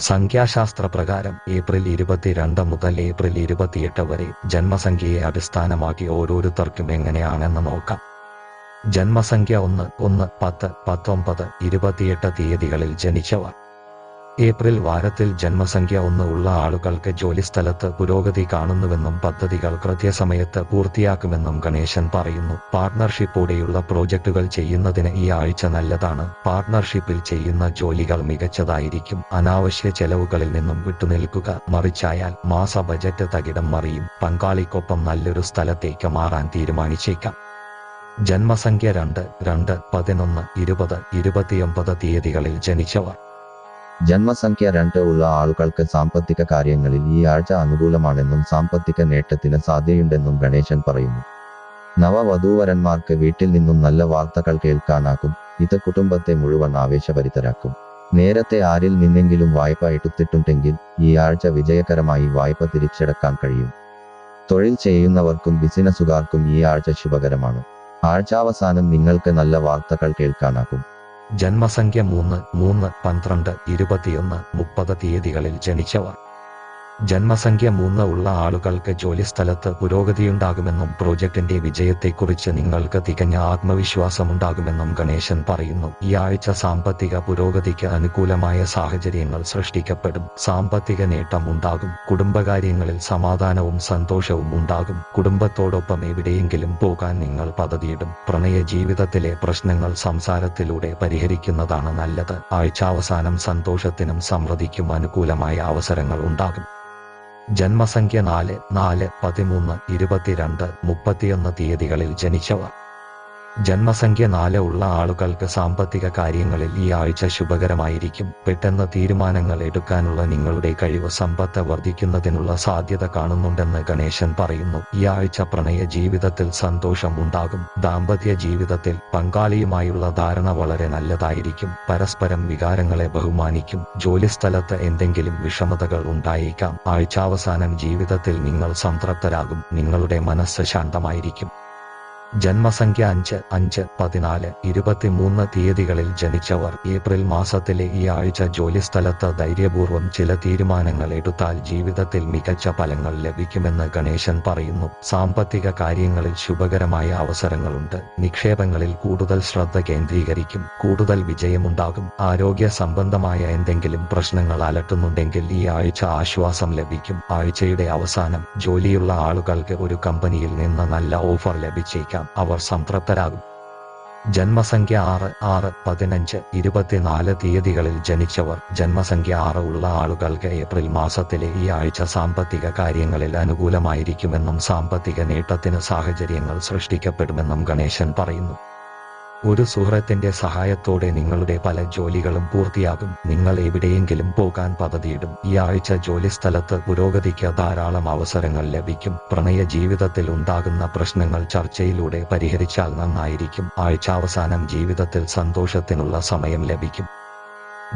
സംഖ്യാശാസ്ത്ര പ്രകാരം ഏപ്രിൽ ഇരുപത്തിരണ്ട് മുതൽ ഏപ്രിൽ ഇരുപത്തിയെട്ട് വരെ ജന്മസംഖ്യയെ അടിസ്ഥാനമാക്കി ഓരോരുത്തർക്കും എങ്ങനെയാണെന്ന് നോക്കാം. ജന്മസംഖ്യ ഒന്ന് ഒന്ന് പത്ത് പത്തൊമ്പത് ഇരുപത്തിയെട്ട് തീയതികളിൽ ജനിച്ചവർ. ഏപ്രിൽ വാരത്തിൽ ജന്മസംഖ്യ ഒന്ന് ഉള്ള ആളുകൾക്ക് ജോലിസ്ഥലത്ത് പുരോഗതി കാണുന്നുവെന്നും പദ്ധതികൾ കൃത്യസമയത്ത് പൂർത്തിയാക്കുമെന്നും ഗണേശൻ പറയുന്നു. പാർട്ണർഷിപ്പോടെയുള്ള പ്രോജക്റ്റുകൾ ചെയ്യുന്നതിന് ഈ ആഴ്ച നല്ലതാണ്. പാർട്ണർഷിപ്പിൽ ചെയ്യുന്ന ജോലികൾ മികച്ചതായിരിക്കും. അനാവശ്യ ചെലവുകളിൽ നിന്നും വിട്ടുനിൽക്കുക മറിച്ചായാൽ മാസ ബജറ്റ് തകിടം മറിയും. പങ്കാളിക്കൊപ്പം നല്ലൊരു സ്ഥലത്തേക്ക് മാറാൻ തീരുമാനിച്ചേക്കാം. ജന്മസംഖ്യ രണ്ട് രണ്ട് പതിനൊന്ന് ഇരുപത് ഇരുപത്തിയൊമ്പത് തീയതികളിൽ ജനിച്ചവർ. ജന്മസംഖ്യ രണ്ട് ഉള്ള ആളുകൾക്ക് സാമ്പത്തിക കാര്യങ്ങളിൽ ഈ ആഴ്ച അനുകൂലമാണെന്നും സാമ്പത്തിക നേട്ടത്തിന് സാധ്യതയുണ്ടെന്നും ഗണേശൻ പറയുന്നു. നവവധൂവരന്മാർക്ക് വീട്ടിൽ നിന്നും നല്ല വാർത്തകൾ കേൾക്കാനാകും ഇത് കുടുംബത്തെ മുഴുവൻ ആവേശഭരിതരാക്കും. നേരത്തെ ആരിൽ നിന്നെങ്കിലും വായ്പ എടുത്തിട്ടുണ്ടെങ്കിൽ ഈ ആഴ്ച വിജയകരമായി വായ്പ തിരിച്ചെടുക്കാൻ കഴിയും. തൊഴിൽ ചെയ്യുന്നവർക്കും ബിസിനസ്സുകാർക്കും ഈ ആഴ്ച ശുഭകരമാണ്. ആഴ്ചാവസാനം നിങ്ങൾക്ക് നല്ല വാർത്തകൾ കേൾക്കാനാകും. ജന്മസംഖ്യ മൂന്ന് മൂന്ന് പന്ത്രണ്ട് ഇരുപത്തിയൊന്ന് മുപ്പത് തീയതികളിൽ ജനിച്ചവർ. ജന്മസംഖ്യ മൂന്ന് ഉള്ള ആളുകൾക്ക് ജോലിസ്ഥലത്ത് പുരോഗതിയുണ്ടാകുമെന്നും പ്രോജക്റ്റിന്റെ വിജയത്തെക്കുറിച്ച് നിങ്ങൾക്ക് തികഞ്ഞ ആത്മവിശ്വാസമുണ്ടാകുമെന്നും ഗണേശൻ പറയുന്നു. ഈ ആഴ്ച സാമ്പത്തിക പുരോഗതിക്ക് അനുകൂലമായ സാഹചര്യങ്ങൾ സൃഷ്ടിക്കപ്പെടും. സാമ്പത്തിക നേട്ടം ഉണ്ടാകും. കുടുംബകാര്യങ്ങളിൽ സമാധാനവും സന്തോഷവും ഉണ്ടാകും. കുടുംബത്തോടൊപ്പം എവിടെയെങ്കിലും പോകാൻ നിങ്ങൾ പദ്ധതിയിടും. പ്രണയ ജീവിതത്തിലെ പ്രശ്നങ്ങൾ സംസാരത്തിലൂടെ പരിഹരിക്കുന്നതാണ് നല്ലത്. ആഴ്ചാവസാനം സന്തോഷത്തിനും സമൃദ്ധിക്കും അനുകൂലമായ അവസരങ്ങൾ ഉണ്ടാകും. ജന്മസംഖ്യ നാല് നാല് പതിമൂന്ന് ഇരുപത്തിരണ്ട് മുപ്പത്തിയൊന്ന് തീയതികളിൽ ജനിച്ചവർ. ജന്മസംഖ്യ നാല് ഉള്ള ആളുകൾക്ക് സാമ്പത്തിക കാര്യങ്ങളിൽ ഈ ആഴ്ച ശുഭകരമായിരിക്കും. പെട്ടെന്ന് തീരുമാനങ്ങൾ എടുക്കാനുള്ള നിങ്ങളുടെ കഴിവ് സമ്പത്ത് വർദ്ധിക്കുന്നതിനുള്ള സാധ്യത കാണുന്നുണ്ടെന്ന് ഗണേശൻ പറയുന്നു. ഈ ആഴ്ച പ്രണയ ജീവിതത്തിൽ സന്തോഷം ഉണ്ടാകും. ദാമ്പത്യ ജീവിതത്തിൽ പങ്കാളിയുമായുള്ള ധാരണ വളരെ നല്ലതായിരിക്കും. പരസ്പരം വികാരങ്ങളെ ബഹുമാനിക്കും. ജോലിസ്ഥലത്ത് എന്തെങ്കിലും വിഷമതകൾ ഉണ്ടായേക്കാം. ആഴ്ചാവസാനം ജീവിതത്തിൽ നിങ്ങൾ സംതൃപ്തരാകും. നിങ്ങളുടെ മനസ്സ് ശാന്തമായിരിക്കും. ജന്മസംഖ്യ അഞ്ച് അഞ്ച് പതിനാല് ഇരുപത്തിമൂന്ന് തീയതികളിൽ ജനിച്ചവർ ഏപ്രിൽ മാസത്തിലെ ഈ ആഴ്ച ജോലിസ്ഥലത്ത് ധൈര്യപൂർവം ചില തീരുമാനങ്ങൾ എടുത്താൽ ജീവിതത്തിൽ മികച്ച ഫലങ്ങൾ ലഭിക്കുമെന്ന് ഗണേശൻ പറയുന്നു. സാമ്പത്തിക കാര്യങ്ങളിൽ ശുഭകരമായ അവസരങ്ങളുണ്ട്. നിക്ഷേപങ്ങളിൽ കൂടുതൽ ശ്രദ്ധ കേന്ദ്രീകരിക്കും. കൂടുതൽ വിജയമുണ്ടാകും. ആരോഗ്യ സംബന്ധമായ എന്തെങ്കിലും പ്രശ്നങ്ങൾ അലട്ടുന്നുണ്ടെങ്കിൽ ഈ ആഴ്ച ആശ്വാസം ലഭിക്കും. ആഴ്ചയുടെ അവസാനം ജോലിയുള്ള ആളുകൾക്ക് ഒരു കമ്പനിയിൽ നിന്ന് നല്ല ഓഫർ ലഭിച്ചേക്കാം. അവർ സംതൃപ്തരാകും. ജന്മസംഖ്യ ആറ് ആറ് പതിനഞ്ച് ഇരുപത്തിനാല് തീയതികളിൽ ജനിച്ചവർ ജന്മസംഖ്യ ആറ് ഉള്ള ആളുകൾക്ക് ഏപ്രിൽ മാസത്തിലെ ഈ ആഴ്ച സാമ്പത്തിക കാര്യങ്ങളിൽ അനുകൂലമായിരിക്കുമെന്നും സാമ്പത്തിക നേട്ടത്തിന് സാഹചര്യങ്ങൾ സൃഷ്ടിക്കപ്പെടുമെന്നും ഗണേശൻ പറയുന്നു. ഒരു സുഹൃത്തിന്റെ സഹായത്തോടെ നിങ്ങളുടെ പല ജോലികളും പൂർത്തിയാകും. നിങ്ങൾ എവിടെയെങ്കിലും പോകാൻ പദ്ധതിയിടും. ഈ ആഴ്ച ജോലിസ്ഥലത്ത് പുരോഗതിക്ക് ധാരാളം അവസരങ്ങൾ ലഭിക്കും. പ്രണയ ജീവിതത്തിൽ ഉണ്ടാകുന്ന പ്രശ്നങ്ങൾ ചർച്ചയിലൂടെ പരിഹരിച്ചാൽ നന്നായിരിക്കും. ആഴ്ച അവസാനം ജീവിതത്തിൽ സന്തോഷത്തിനുള്ള സമയം ലഭിക്കും.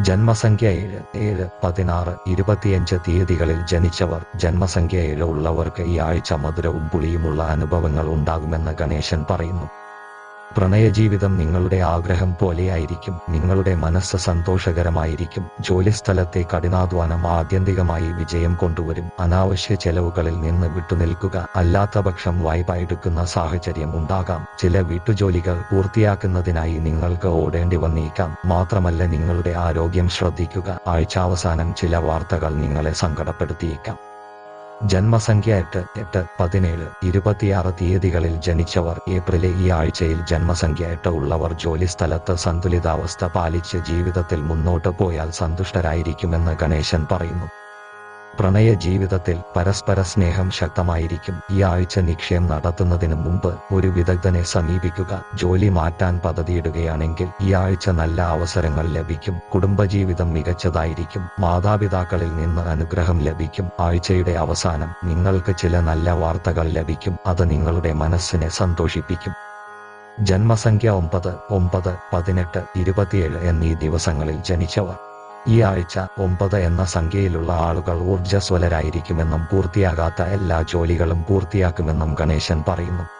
ജന്മസംഖ്യ ഏഴ് ഏഴ് പതിനാറ് ഇരുപത്തിയഞ്ച് തീയതികളിൽ ജനിച്ചവർ. ജന്മസംഖ്യ ഏഴ് ഉള്ളവർക്ക് ഈ ആഴ്ച മധുരവും പുളിയുമുള്ള അനുഭവങ്ങൾ ഉണ്ടാകുമെന്ന് ഗണേശൻ പറയുന്നു. പ്രണയജീവിതം നിങ്ങളുടെ ആഗ്രഹം പോലെയായിരിക്കും നിങ്ങളുടെ മനസ്സ് സന്തോഷകരമായിരിക്കും. ജോലിസ്ഥലത്തെ കഠിനാധ്വാനം ആത്യന്തികമായി വിജയം കൊണ്ടുവരും. അനാവശ്യ ചെലവുകളിൽ നിന്ന് വിട്ടുനിൽക്കുക. അല്ലാത്തപക്ഷം വായ്പ എടുക്കുന്ന സാഹചര്യം ഉണ്ടാകാം. ചില വീട്ടുജോലികൾ പൂർത്തിയാക്കുന്നതിനായി നിങ്ങൾക്ക് ഓടേണ്ടി വന്നേക്കാം. മാത്രമല്ല നിങ്ങളുടെ ആരോഗ്യം ശ്രദ്ധിക്കുക. ആഴ്ചാവസാനം ചില വാർത്തകൾ നിങ്ങളെ സങ്കടപ്പെടുത്തിയേക്കാം. ജന്മസംഖ്യ എട്ട് എട്ട് പതിനേഴ് ഇരുപത്തിയാറ് തീയതികളിൽ ജനിച്ചവർ ഏപ്രിലെ ഈ ആഴ്ചയിൽ ജന്മസംഖ്യ എട്ട് ഉള്ളവർ ജോലിസ്ഥലത്ത് സന്തുലിതാവസ്ഥ പാലിച്ച് ജീവിതത്തിൽ മുന്നോട്ട് പോയാൽ സന്തുഷ്ടരായിരിക്കുമെന്ന് ഗണേശൻ പറയുന്നു. പ്രണയ ജീവിതത്തിൽ പരസ്പര സ്നേഹം ശക്തമായിരിക്കും. ഈ ആഴ്ച നിക്ഷയം നടത്തുന്നതിന് മുമ്പ് ഒരു വിദഗ്ധനെ സമീപിക്കുക. ജോലി മാറ്റാൻ പദ്ധതിയിടുകയാണെങ്കിൽ ഈ ആഴ്ച നല്ല അവസരങ്ങൾ ലഭിക്കും. കുടുംബജീവിതം മികച്ചതായിരിക്കും. മാതാപിതാക്കളിൽ നിന്ന് അനുഗ്രഹം ലഭിക്കും. ആഴ്ചയുടെ അവസാനം നിങ്ങൾക്ക് ചില നല്ല വാർത്തകൾ ലഭിക്കും. അത് നിങ്ങളുടെ മനസ്സിനെ സന്തോഷിപ്പിക്കും. ജന്മസംഖ്യ ഒമ്പത് ഒമ്പത് പതിനെട്ട് ഇരുപത്തിയേഴ് എന്നീ ദിവസങ്ങളിൽ ജനിച്ചവർ. ഈ ആഴ്ച ഒമ്പത് എന്ന സംഖ്യയിലുള്ള ആളുകൾ ഊർജസ്വലരായിരിക്കുമെന്നും പൂർത്തിയാകാത്ത എല്ലാ ജോലികളും പൂർത്തിയാക്കുമെന്നും ഗണേശൻ പറയുന്നു.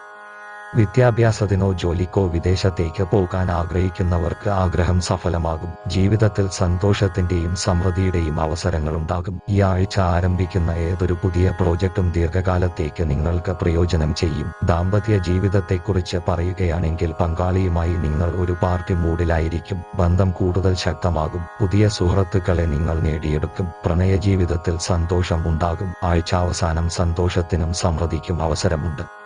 വിദ്യാഭ്യാസത്തിനോ ജോലിക്കോ വിദേശത്തേക്ക് പോകാൻ ആഗ്രഹിക്കുന്നവർക്ക് ആഗ്രഹം സഫലമാകും. ജീവിതത്തിൽ സന്തോഷത്തിന്റെയും സമൃദ്ധിയുടെയും അവസരങ്ങൾ ഉണ്ടാകും. ഈ ആഴ്ച ആരംഭിക്കുന്ന ഏതൊരു പുതിയ പ്രോജക്റ്റും ദീർഘകാലത്തേക്ക് നിങ്ങൾക്ക് പ്രയോജനം ചെയ്യും. ദാമ്പത്യ ജീവിതത്തെക്കുറിച്ച് പറയുകയാണെങ്കിൽ പങ്കാളിയുമായി നിങ്ങൾ ഒരു പാർട്ടി മൂഡിലായിരിക്കും. ബന്ധം കൂടുതൽ ശക്തമാകും. പുതിയ സുഹൃത്തുക്കളെ നിങ്ങൾ നേടിയെടുക്കും. പ്രണയ ജീവിതത്തിൽ സന്തോഷം ഉണ്ടാകും. ആഴ്ച അവസാനം സന്തോഷത്തിനും സമൃദ്ധിക്കും അവസരമുണ്ട്.